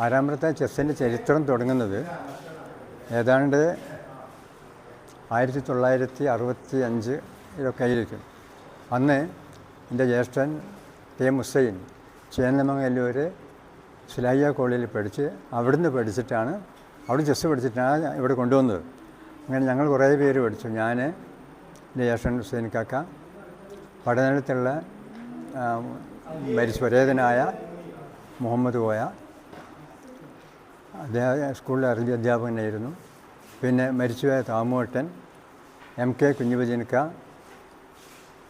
ആരാമ്പ്രത്തെ ചെസ്സിന്റെ ചരിത്രം തുടങ്ങുന്നത് ഏതാണ്ട് ആയിരത്തി തൊള്ളായിരത്തി അറുപത്തി അഞ്ച് ഇതൊക്കെ ആയിരിക്കും. അന്ന് എന്റെ ജ്യേഷ്ഠൻ കെ മുസൈൻ ചേന്നമംഗല്ലൂർ സിലായ കോളേജിൽ പഠിച്ച് അവിടുന്ന് പഠിച്ചിട്ടാണ് അവിടെ ചെസ്സ് പഠിച്ചിട്ടാണ് ഇവിടെ കൊണ്ടുവന്നത്. അങ്ങനെ ഞങ്ങൾ കുറേ പേര് പഠിച്ചു. ഞാൻ എന്റെ ജ്യേഷ്ഠൻ ഹുസൈൻ കാക്ക പഠനത്തിലുള്ള മരിച്ചു പരേതനായ മുഹമ്മദ് കോയ അദ്ദേഹം സ്കൂളിലെ അറബി അധ്യാപകനായിരുന്നു പിന്നെ മരിച്ചുപോയ താമുവട്ടൻ എം കെ കുഞ്ഞുബജനിക്ക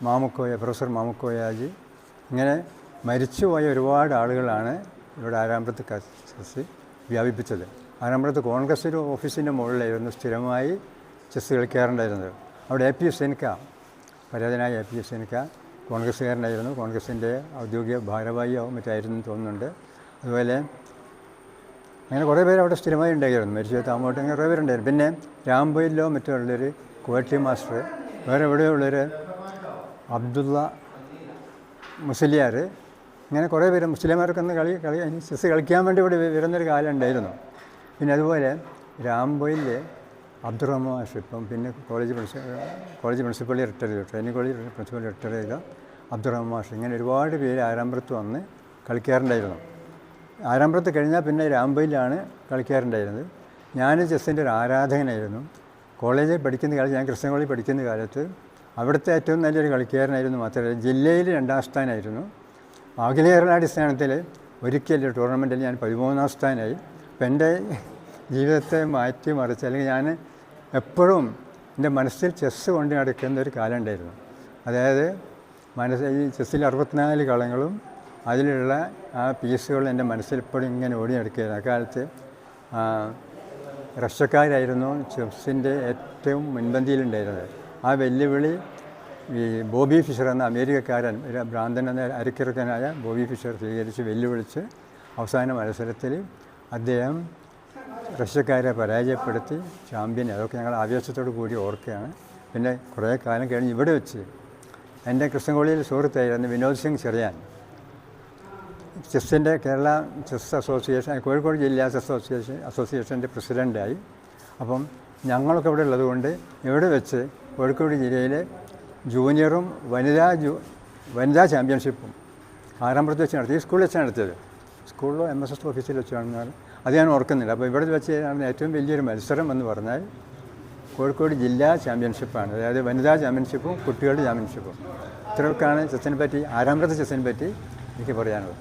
മാമുക്കോയ പ്രൊഫസർ മാമുക്കോയാജി. ഇങ്ങനെ മരിച്ചുപോയ ഒരുപാട് ആളുകളാണ് ഇവിടെ ആരാമ്പ്രത്ത് ചെസ് വ്യാപിപ്പിച്ചത്. ആരാമ്പ്രത്ത് കോൺഗ്രസ് ഒരു ഓഫീസിന്റെ മുകളിലായിരുന്നു സ്ഥിരമായി ചെസ് കളിക്കാറുണ്ടായിരുന്നത്. അവിടെ എ പി ഹുസൈനിക്ക പരാതനായ എ പി ഹുസൈനിക്ക കോൺഗ്രസ്സുകാരനായിരുന്നു. കോൺഗ്രസിന്റെ ഔദ്യോഗിക ഭാരവാഹിയോ മറ്റായിരുന്നു തോന്നുന്നുണ്ട്. അതുപോലെ അങ്ങനെ കുറേ പേര് അവിടെ സ്ഥിരമായി ഉണ്ടായിരുന്നു. മരിച്ചു താമോട്ട് അങ്ങനെ കുറേ പേരുണ്ടായിരുന്നു. പിന്നെ രാംബയിലോ മറ്റോ ഉള്ളൊരു കോട്ടി മാസ്റ്റർ വേറെ എവിടെയുള്ളൊരു അബ്ദുള്ള മുസ്ലിയാർ ഇങ്ങനെ കുറേ പേര് മുസ്ലിംമാർക്കൊന്ന് കളി കളി ചെസ് കളിക്കാൻ വേണ്ടി ഇവിടെ വരുന്നൊരു കാലം ഉണ്ടായിരുന്നു. പിന്നെ അതുപോലെ രാംബോയിൽ അബ്ദുറഹ്മാൻ ഷിപ്പം പിന്നെ കോളേജ് പ്രിൻസി കോളേജ് പ്രിൻസിപ്പളി റിട്ടയർ ചെയ്തു ട്രെയിനിങ് കോളേജ് പ്രിൻസിപ്പൽ റിട്ടയർ ചെയ്ത അബ്ദുറഹ്മാൻ ഇങ്ങനെ ഒരുപാട് പേര് ആരാമ്പ്രത്ത് വന്ന് കളിക്കാറുണ്ടായിരുന്നു. ആരംഭത്ത് കഴിഞ്ഞാൽ പിന്നെ രാംബയിലാണ് കളിക്കാറുണ്ടായിരുന്നത്. ഞാൻ ചെസ്സിന്റെ ഒരു ആരാധകനായിരുന്നു. കോളേജിൽ പഠിക്കുന്ന കാലത്ത് ഞാൻ ക്രിസ്ത്യൻ കോളേജിൽ പഠിക്കുന്ന കാലത്ത് അവിടുത്തെ ഏറ്റവും നല്ലൊരു കളിക്കാരനായിരുന്നു മാത്രമല്ല ജില്ലയിൽ രണ്ടാം സ്ഥാനമായിരുന്നു അഖില കേരള അടിസ്ഥാനത്തിൽ ഒരിക്കൽ ടൂർണമെന്റിൽ ഞാൻ പതിമൂന്നാം സ്ഥാനമായി അപ്പം എന്റെ ജീവിതത്തെ മാറ്റി മറിച്ച് അല്ലെങ്കിൽ ഞാൻ എപ്പോഴും എന്റെ മനസ്സിൽ ചെസ്സ് കൊണ്ട് നടക്കുന്ന ഒരു കാലം ഉണ്ടായിരുന്നു. അതായത് മനസ്സ് ഈ ചെസ്സിൽ അറുപത്തിനാല് കളങ്ങളും അതിലുള്ള ആ പീസുകൾ എന്റെ മനസ്സിൽ ഇപ്പോഴും ഇങ്ങനെ ഓടി നടക്കുകയായിരുന്നു അക്കാലത്ത് റഷ്യക്കാരായിരുന്നു ചെസ്സിന്റെ ഏറ്റവും മുൻപന്തിയിലുണ്ടായിരുന്നത്. ആ വെല്ലുവിളി ഈ ബോബി ഫിഷർ എന്ന അമേരിക്കക്കാരൻ ഒരു ഭ്രാന്തൻ എന്ന അരക്കിറക്കനായ ബോബി ഫിഷർ സ്വീകരിച്ച് വെല്ലുവിളിച്ച് അവസാന മത്സരത്തിൽ അദ്ദേഹം റഷ്യക്കാരെ പരാജയപ്പെടുത്തി ചാമ്പ്യൻ. അതൊക്കെ ഞങ്ങൾ ആവേശത്തോടു കൂടി ഓർക്കുകയാണ്. പിന്നെ കുറേ കാലം കഴിഞ്ഞ് ഇവിടെ വെച്ച് എന്റെ കൃഷ്ണകോളിയിൽ സുഹൃത്തായിരുന്നു വിനോദ് സിംഗ് ചെറിയാൻ ചെസ്സിന്റെ കേരള ചെസ് അസോസിയേഷൻ കോഴിക്കോട് ജില്ലാ ചെസ് അസോസിയേഷൻ അസോസിയേഷന്റെ പ്രസിഡന്റായി. അപ്പം ഞങ്ങളൊക്കെ ഇവിടെ ഉള്ളതുകൊണ്ട് ഇവിടെ വെച്ച് കോഴിക്കോട് ജില്ലയിലെ ജൂനിയറും വനിതാ ജൂ വനിതാ ചാമ്പ്യൻഷിപ്പും ആരംഭത്തിൽ വെച്ച് നടത്തി ഈ സ്കൂളിൽ വെച്ച് നടത്തിയത്. സ്കൂളിലോ എം എസ് എസ് ഓഫീസിൽ വെച്ചാണെന്നാൽ അത് ഞാൻ ഓർക്കുന്നില്ല. അപ്പോൾ ഇവിടെ വെച്ച് ഏറ്റവും വലിയൊരു മത്സരം എന്ന് പറഞ്ഞാൽ കോഴിക്കോട് ജില്ലാ ചാമ്പ്യൻഷിപ്പാണ്. അതായത് വനിതാ ചാമ്പ്യൻഷിപ്പും കുട്ടികളുടെ ചാമ്പ്യൻഷിപ്പും. ഇത്രയൊക്കെയാണ് ചെസ്സിനെ പറ്റി ആരാമ്പ്രത്തെ ചെസ്സിനെ പറ്റി എനിക്ക് പറയാനുള്ളത്.